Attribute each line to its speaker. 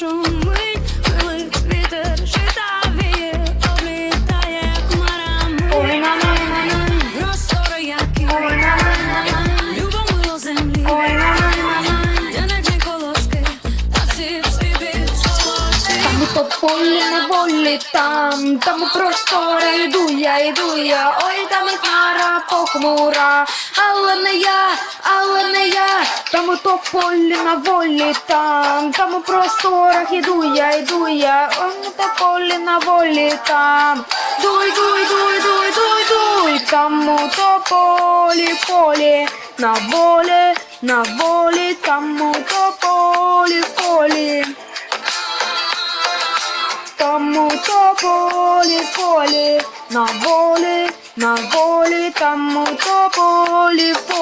Speaker 1: шумить, пилить вітер, жита віє, облітає хмарами. Простори, які любомило землі.
Speaker 2: На на
Speaker 1: колоски, та всі солодкі.
Speaker 2: Там у тополі на волі, там, там у простори йду я, йду я, ой, там і хмара похмура, але не я, але не я, там у тополі на волі, там, там у просторах іду я, йду я, ой, у тополі на волі, там, дуй, дуй, дуй, дуй, дуй, дуй, там у тополі, полі, на волі, на волі, там у тополі, полі. Тому то полі, полі, на волі, на волі, тому то полі, полі.